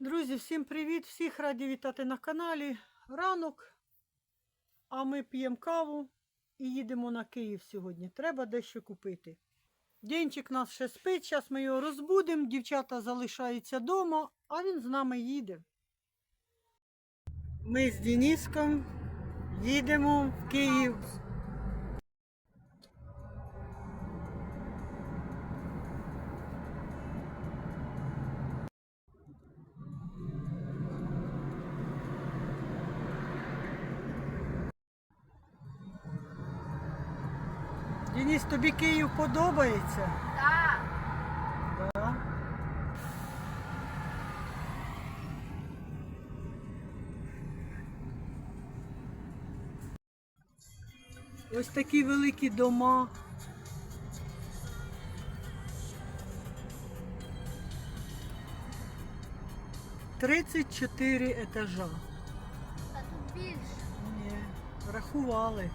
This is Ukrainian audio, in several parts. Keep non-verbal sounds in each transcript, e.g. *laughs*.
Друзі, всім привіт! Всіх раді вітати на каналі. Ранок, а ми п'ємо каву і їдемо на Київ сьогодні. Треба дещо купити. Денчик нас ще спить, зараз ми його розбудимо, дівчата залишаються вдома, а він з нами їде. Ми з Дениском їдемо в Київ. Денис, тобі Київ подобається? Так. Да. Ось такі великі дома. Тридцять чотири етажа. Та тут більше. Ні, рахували.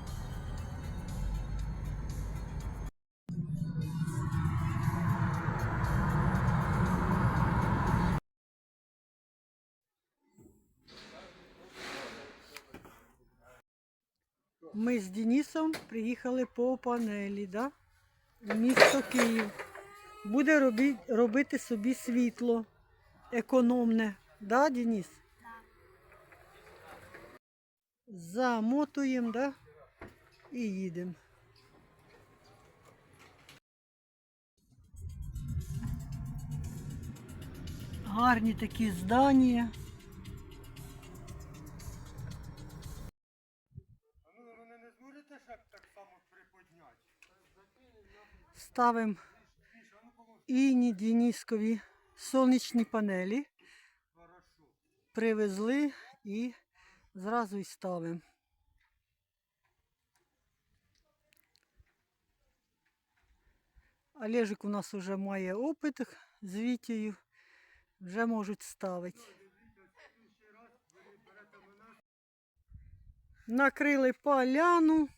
Ми з Денисом приїхали по панелі, да? в місто Київ. Буде робі, робити собі світло економне. Да, Денис? Замотуємо, да? І їдемо. Гарні такі здання. Ставимо іні Денискові сонячні панелі. Привезли і зразу і ставимо. Олежик у нас вже має опит з Вітєю, вже можуть ставити. Накрили поляну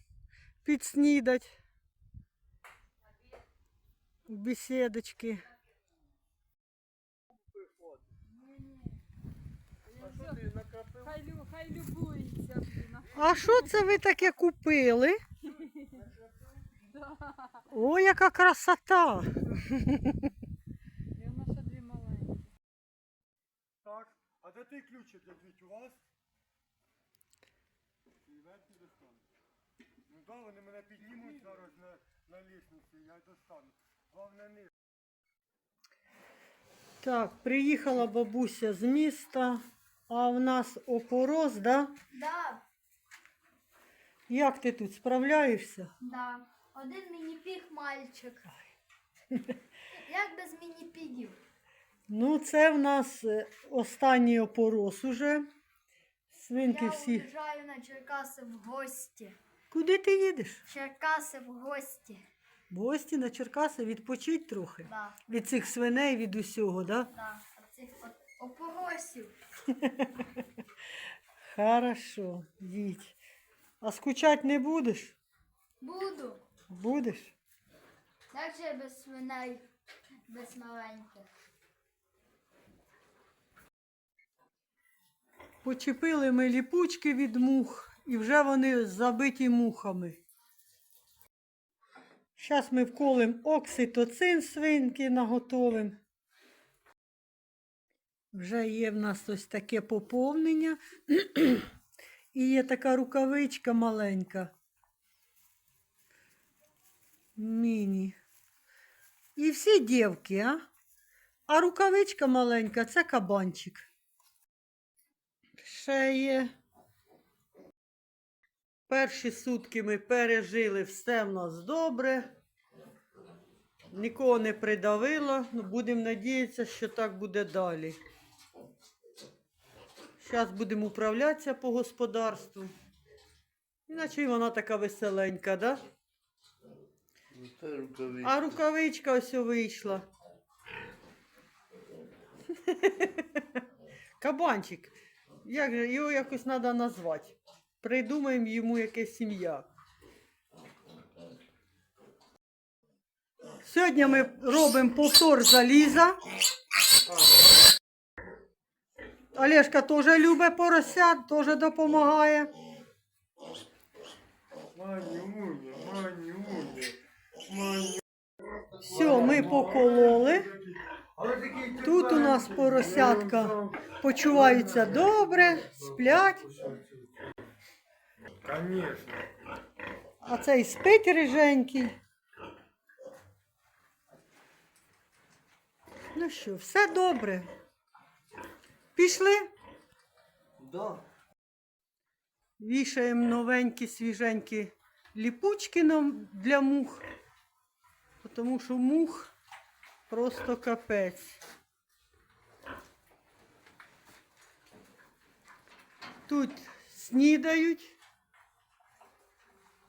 підснідать в бесідочки. Хай, лю- хай любується. блін. А що це ви таке купили? О, яка красота! І вона ще дві маленькі. Так, а де той ключик, як у вас? І верхній достану. Ну да, вони мене піднімуть зараз на, на лісниці, я достану. Так, приїхала бабуся з міста, а в нас опороз, да? Да, Як ти тут справляєшся? да. Один міні-піг мальчик. *laughs* Як без міні-пігів? Ну, це в нас е, останній опороз уже. Свинки Я всі. уїжджаю на Черкаси в гості. Куди ти їдеш? Черкаси в гості. В гості на Черкаси відпочить трохи. Да, Від цих свиней, від усього, да? да. Оцих от опоросів. *laughs* Хорошо, їдь. А скучать не будеш? Буду. Будеш? Як же без свиней, без маленьких? Почепили ми ліпучки від мух, і вже вони забиті мухами. Зараз ми вколем окситоцин свинки наготовим. Вже є в нас ось таке поповнення. І є така рукавичка маленька. Міні. І всі дівки, а? А рукавичка маленька це кабанчик. Ще є. Перші сутки ми пережили, все в нас добре. Нікого не придавило. Ну, будемо надіятися, що так буде далі. Зараз будемо управлятися по господарству. Іначе вона така веселенька, да? А рукавичка ось вийшла. *laughs* Кабанчик. Як же його якось треба назвати? Придумаємо йому якесь сім'я. Сьогодні ми робимо повтор заліза. Олешка теж любить поросят, теж допомагає. Все, ми покололи. Тут у нас поросятка почуваються добре, сплять. Конечно. А цей спить риженький. Ну що, все добре. Пішли? Да. Вішаємо новенькі, свіженькі ліпучки нам для мух. Тому що мух просто капець. Тут снідають.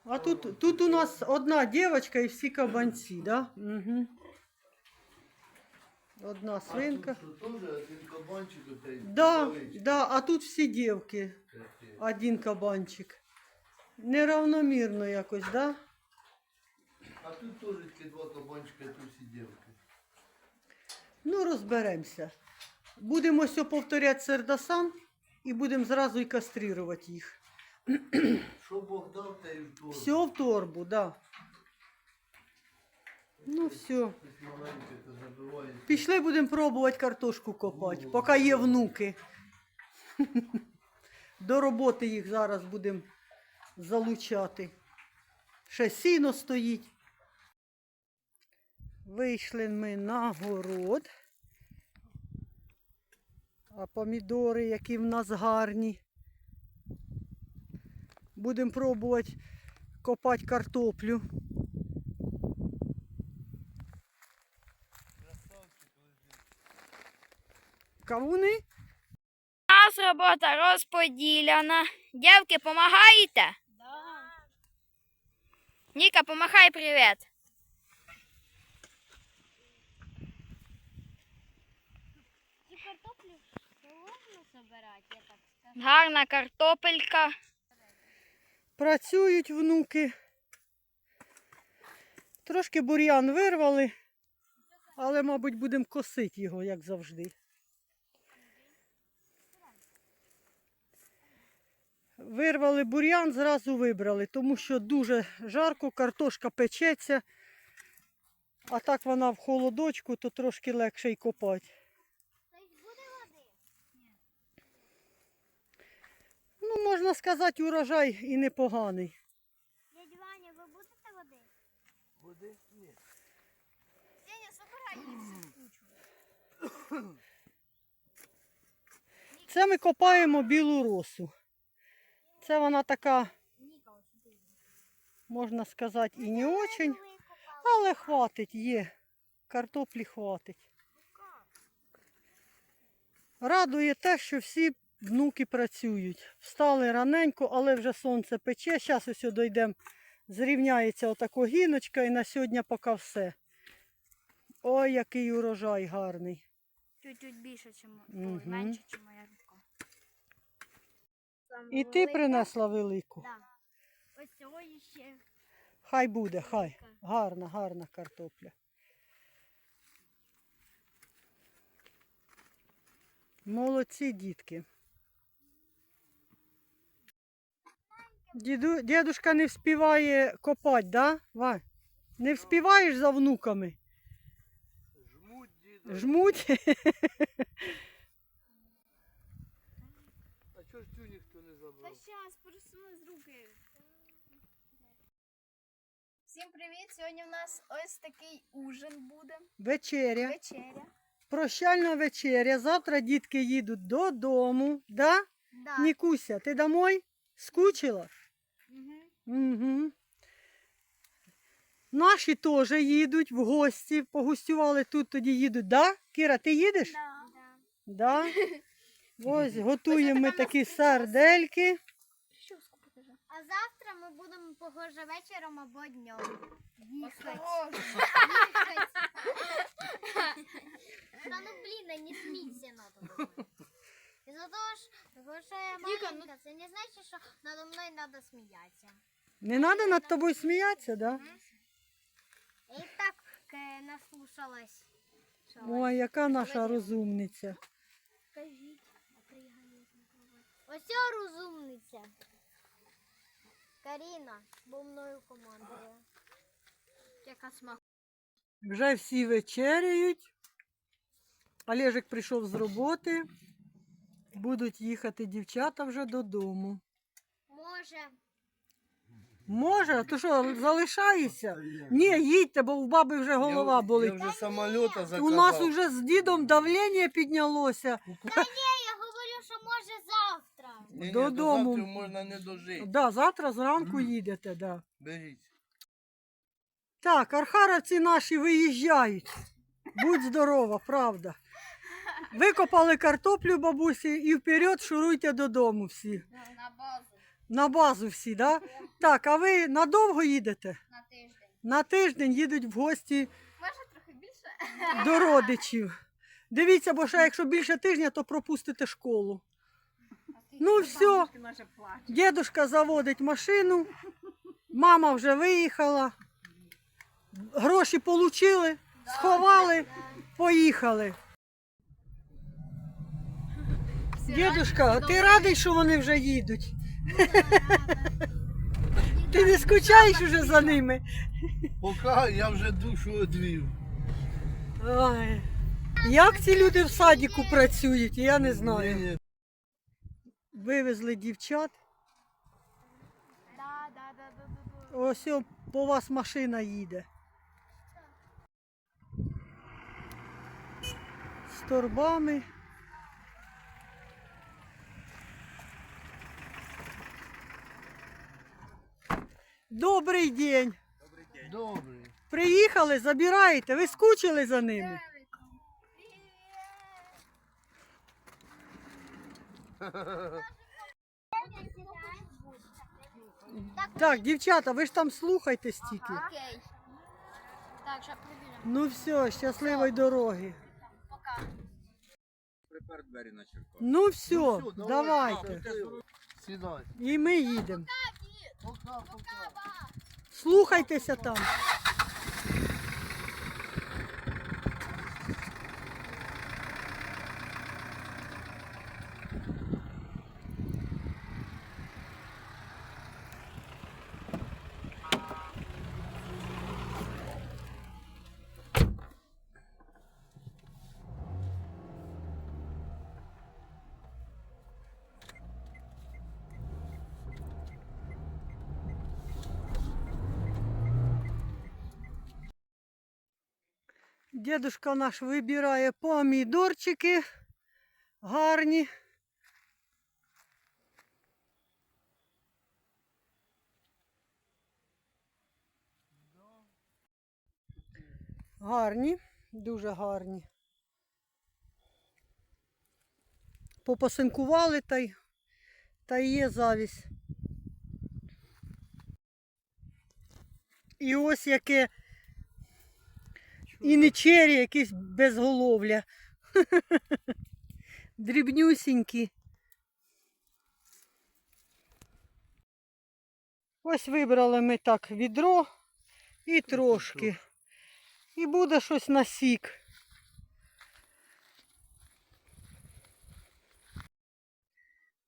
А тут, тут у нас одна дівчинка і всі кабанці, да? Угу. Одна свинка. Що теж один кабанчик? Да, невеличкий да, а тут всі дівки. Один кабанчик. Неравномірно якось, да? А тут теж два кабанчика, тут всі дівки. Ну, розберемося. Будемо все повторяти сердасан і будемо зразу і кастрирувати їх. Що Бог дав, те і в торбу. Все в торбу, да. Ну, все. Пішли будемо пробувати картошку копати, поки є внуки. *laughs* До роботи їх зараз будемо залучати. Ще сіно стоїть. Вийшли ми на город. А помідори, які в нас гарні. Будемо пробувати копати картоплю. Кавуни? У нас робота розподілена. Дівки, помагаєте? Да. Ніка, помахай привіт. Цю картоплю собирати, я так скажу. Гарна картопелька. Працюють внуки. Трошки бур'ян вирвали, але, мабуть, будемо косити його, як завжди. Вирвали бур'ян, зразу вибрали, тому що дуже жарко, картошка печеться, а так вона в холодочку, то трошки легше й копати. Тобто буде води? Ну, можна сказати, урожай і непоганий. Дядь Ваня, ви будете води? Води? Ні. Сеня, собирай їх. Це ми копаємо білу росу. Це вона така, можна сказати, і не очень, але хватить, є. Картоплі хватить. Радує те, що всі внуки працюють. Встали раненько, але вже сонце пече. Зараз ось дійдемо, зрівняється отако гіночка і на сьогодні поки все. Ой, який урожай гарний. Чуть-чуть більше, чим Мгм. менше, ніж моя рука. І ти принесла велику. Да. Ось цього ще. Хай буде, хай. Гарна, гарна картопля. Молодці дітки. Діду, дідушка не вспіває копати, да? Вань? Не вспіваєш за внуками? Жмуть діда. Жмуть? А чого ж цю ніхто не Та забрав? щас, просуну з руки. Всім привіт! Сьогодні у нас ось такий ужин буде. Вечеря. Вечеря. Прощальна вечеря. Завтра дітки їдуть додому. Да? Да. Нікуся, ти домой? Скучила? Угу. Наші теж їдуть в гості, погостювали тут, тоді їдуть. Да? Кіра, ти їдеш? Да. Да. *laughs* Ось готуємо ми такі сардельки. А завтра ми будемо похоже вечором або днем. Їхати. Та ну блін, не смійся надо. *laughs* Із-за того, що я маленька, це не значить, що надо мною треба сміятися. Не треба над тобою сміятися, да? Я і так е, наслушалась. Що Ой, яка наша розумниця. Ось ця розумниця. Каріна, бо мною командує. Яка смак. Вже всі вечеряють. Олежик прийшов з роботи. Будуть їхати дівчата вже додому. Може. Може, то що, залишаєшся? Ні, їдьте, бо у баби вже голова Я болить. вже самоліта У нас вже з дідом давлення піднялося. Та ні, я говорю, що може завтра. Ні, ні, Додому. До завтра можна не дожити. Да, завтра зранку їдете, да. Беріть. Так, архаровці наші виїжджають. Будь здорова, правда. Викопали картоплю бабусі і вперед шуруйте додому всі. На базу. Всі, да? Так, а ви надовго їдете? На тиждень. На тиждень їдуть в гості Може трохи більше? до родичів. Дивіться, бо ще якщо більше тижня, то пропустите школу. Ну все, дідушка заводить машину, мама вже виїхала, гроші отримали, сховали, поїхали. Дідушка, ти радий, що вони вже їдуть? *laughs* Ти не скучаєш уже за ними? Поки я вже душу одвів. Ой. Як ці люди в садіку працюють, я не знаю. Вивезли дівчат. Да, да, да, да, да, да. Ось по вас машина їде. З торбами. Добрий день. Добре. Приїхали, забираєте. Ви скучили за ними. Так, дівчата, ви ж там слухайте стільки. Окей. Так. Ну все, щасливої дороги. Пока. Припер двері на черпак. Ну все, Ну, давайте. Сідай. І ми їдемо. Слухайтеся там. Дедушка наш вибирає помідорчики гарні. Гарні, дуже гарні. Попасинкували та й, та й є завість. І ось яке і не чері, якісь безголовля. *laughs* Дрібнюсінькі. Ось вибрали ми так відро і трошки. І буде щось на сік.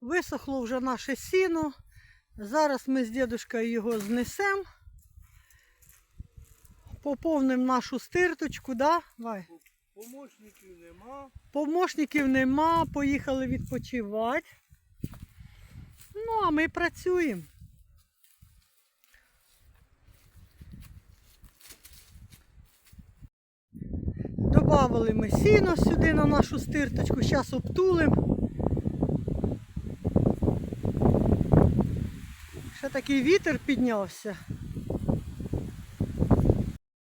Висохло вже наше сіно. Зараз ми з дідушкою його знесемо. Поповнимо нашу стирточку, да? Вай? Помощників нема. Помощників нема, поїхали відпочивати. Ну, а ми працюємо. Добавили ми сіно сюди на нашу стирточку, зараз обтулимо. Ще такий вітер піднявся.